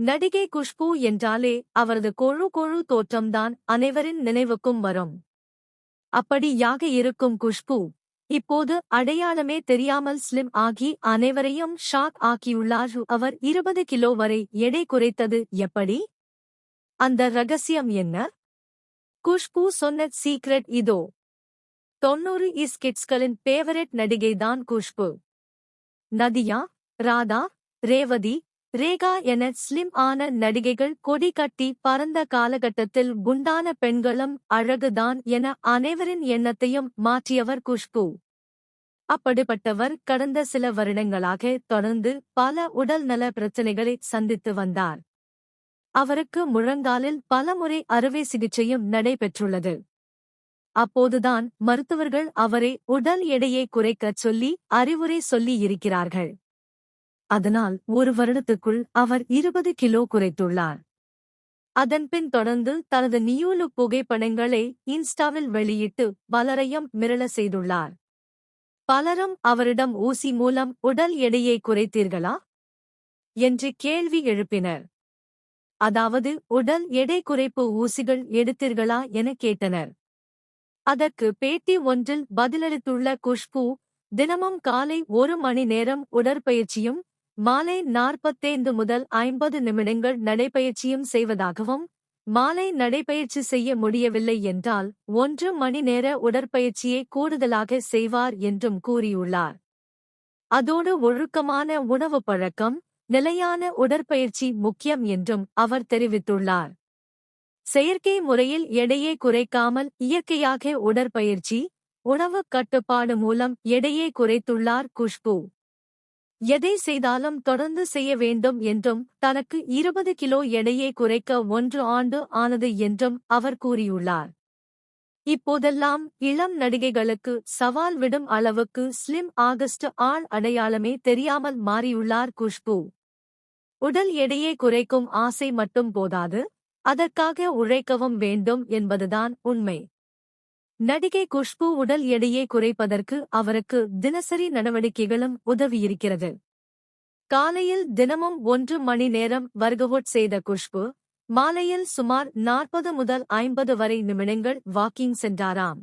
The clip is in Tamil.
நடிகை குஷ்பு என்றாலே அவரது கொழு கொழு தோற்றம்தான் அனைவரின் நினைவுக்கும் வரும். அப்படியாக இருக்கும் குஷ்பு இப்போது அடையாளமே தெரியாமல் ஸ்லிம் ஆகி அனைவரையும் ஷாக் ஆக்கியுள்ளார். அவர் இருபது கிலோ வரை எடை குறைத்தது எப்படி? அந்த ரகசியம் என்ன? குஷ்பு சொன்ன சீக்ரெட் இதோ. தொன்னூறு இஸ் கிட்ஸ்களின் பேவரெட் நடிகைதான் குஷ்பு. நதியா ராதா ரேவதி ரேகா என ஸ்லிம் ஆன நடிகைகள் கொடி கட்டி பறந்த காலகட்டத்தில் குண்டான பெண்களும் அழகுதான் என அனைவரின் எண்ணத்தையும் மாற்றியவர் குஷ்பு. அப்படிப்பட்டவர் கடந்த சில வருடங்களாக தொடர்ந்து பல உடல்நல பிரச்சினைகளை சந்தித்து வந்தார். அவருக்கு முழங்காலில் பலமுறை அறுவை சிகிச்சையும் நடைபெற்றுள்ளது. அப்போதுதான் மருத்துவர்கள் அவரை உடல் எடையை குறைக்கச் சொல்லி அறிவுரை சொல்லி இருக்கிறார்கள். அதனால் ஒரு வருடத்துக்குள் அவர் இருபது கிலோ குறைத்துள்ளார். அதன்பின் தொடர்ந்து தனது நியூலு புகைப்படங்களை இன்ஸ்டாவில் வெளியிட்டு பலரையும் மிரள செய்துள்ளார். பலரும் அவரிடம் ஊசி மூலம் உடல் எடையை குறைத்தீர்களா? என்று கேள்வி எழுப்பினர். அதாவது உடல் எடை குறைப்பு ஊசிகள் எடுத்தீர்களா என கேட்டனர். அதற்கு பேட்டி ஒன்றில் பதிலளித்துள்ள குஷ்பு தினமும் காலை ஒரு மணி நேரம் உடற்பயிற்சியும் மாலை நாற்பத்தைந்து முதல் ஐம்பது நிமிடங்கள் நடைபயிற்சியும் செய்வதாகவும் மாலை நடைபயிற்சி செய்ய முடியவில்லை என்றால் ஒன்று மணி நேர உடற்பயிற்சியை கூடுதலாக செய்வார் என்றும் கூறியுள்ளார். அதோடு ஒழுக்கமான உணவு பழக்கம் நிலையான உடற்பயிற்சி முக்கியம் என்றும் அவர் தெரிவித்துள்ளார். செயற்கை முறையில் எடையை குறைக்காமல் இயற்கையாக உடற்பயிற்சி உணவு கட்டுப்பாடு மூலம் எடையை குறைத்துள்ளார் குஷ்பு. எதை செய்தாலும் தொடர்ந்து செய்ய வேண்டும் என்றும் தனக்கு இருபது கிலோ எடையை குறைக்க ஒன்று ஆண்டு ஆனது என்றும் அவர் கூறியுள்ளார். இப்போதெல்லாம் இளம் நடிகைகளுக்கு சவால் விடும் அளவுக்கு ஸ்லிம் ஆகஸ்ட் ஆள் அடையாளமே தெரியாமல் மாறியுள்ளார் குஷ்பு. உடல் எடையை குறைக்கும் ஆசை மட்டும் போதாது அதற்காக உழைக்கவும் வேண்டும் என்பதுதான் உண்மை. நடிகை குஷ்பு உடல் எடையை குறைப்பதற்கு அவருக்கு தினசரி நடவடிக்கைகளும் உதவியிருக்கிறது. காலையில் தினமும் ஒன்று மணி நேரம் வர்கவுட் செய்த குஷ்பு மாலையில் சுமார் நாற்பது முதல் ஐம்பது வரை நிமிடங்கள் வாக்கிங் சென்றாராம்.